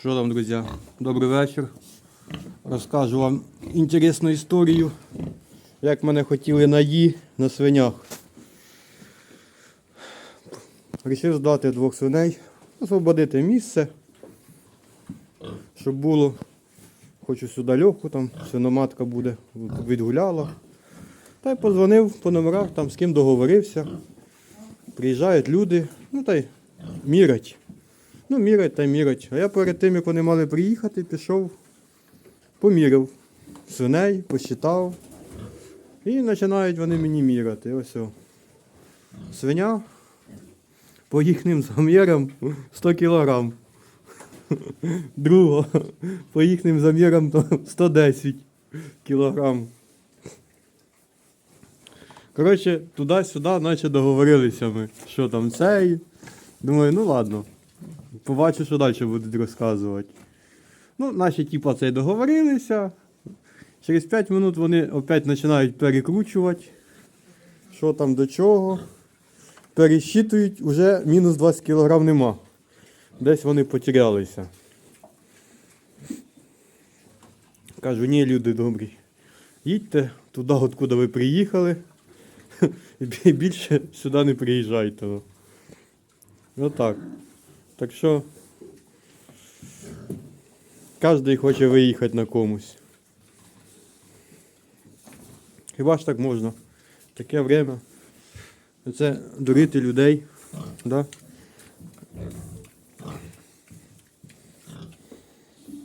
Що там, друзі? Добрий вечір. Розкажу вам інтересну історію, як мене хотіли наї на свинях. Рішив здати двох свиней, освободити місце, щоб було. Хочу сюди льоху, там свиноматка буде, відгуляла. Та й позвонив по номерах, там з ким договорився. Приїжджають люди, ну та й мірять. Ну, мірять та мірять. А я перед тим, як вони мали приїхати, пішов, поміряв свиней, посчитав. І починають вони мені міряти. Ось. о. Свиня по їхнім замірам 100 кілограм. Друга по їхнім замірам 110 кілограм. Коротше, туди-сюди, наче договорилися ми, що там цей. Думаю, ну ладно. Побачу, що далі будуть розказувати. Ну, наші типа цей договорилися. Через 5 минут вони опять починають перекручувати. Що там до чого. Пересчитують, уже мінус 20 кг нема. Десь вони потерялися. Кажу, ні, люди добрі. Їдьте туди, откуда ви приїхали. І більше сюди не приїжджайте. ну. Отак. Так що кожен хоче виїхати на комусь. Хіба ж так можна? Таке время. Це дурити людей. Да?